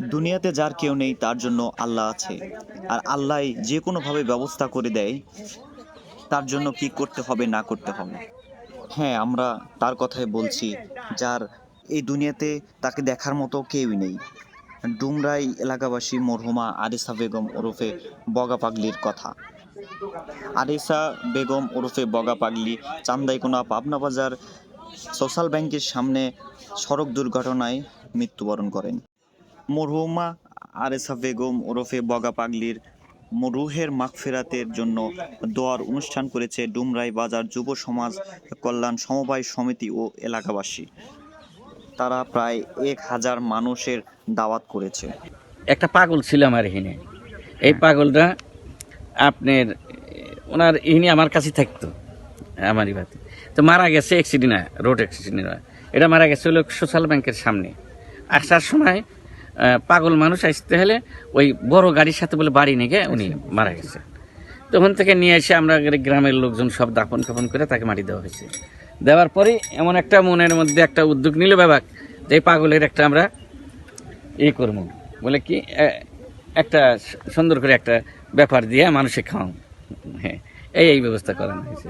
দুনিয়াতে যার কেউ নেই, তার জন্য আল্লাহ আছে। আর আল্লাহ যে কোনোভাবে ব্যবস্থা করে দেয়, তার জন্য কি করতে হবে, না করতে হবে? হ্যাঁ আমরা তার কথাই বলছি, যার এই দুনিয়াতে তাকে দেখার মতো কেউই নেই। ডুমরাই এলাকাবাসী মরহুমা আরিসা বেগম ওরফে বগা পাগলির কথা। আরিসা বেগম ওরফে বগা পাগলি চান্দাইকোনা পাবনা বাজার সোশ্যাল ব্যাংকের সামনে সড়ক দুর্ঘটনায় মৃত্যুবরণ করেন। মরহুমা আরেসা বেগম ওরফে বগা পাগলির রুহের মাগফেরাতের জন্য দোয়ার অনুষ্ঠান করেছে ডুমরাই বাজার যুব সমাজ কল্যাণ সমবায় সমিতি ও এলাকাবাসী। তারা প্রায় এক হাজার মানুষের দাওয়াত করেছে। একটা পাগল ছিল আমার এখানে। এই পাগলটা আপনার ওনার এখানে আমার কাছে থাকতো আমারই বাতে তো মারা গেছে অ্যাক্সিডেন্ট রোড অ্যাক্সিডেন্ট এটা মারা গেছে হলো সোশ্যাল ব্যাংকের সামনে। আসার সময় পাগল মানুষ আসতে হলে ওই বড় গাড়ির সাথে বলে বাড়ি নিয়ে গিয়ে উনি মারা গেছে। তখন থেকে নিয়ে এসে আমরা গ্রামের লোকজন সব দাপন কাফন করে তাকে মাটি দেওয়া হয়েছে। দেওয়ার পরে এমন একটা মনের মধ্যে একটা উদ্যোগ নিল ব্যাপার যে পাগলের একটা আমরা ই করব। বলে কি একটা সুন্দর করে একটা ব্যাপার দিয়ে মানুষে খাওয়াও হ্যাঁ এই এই ব্যবস্থা করানো হয়েছে।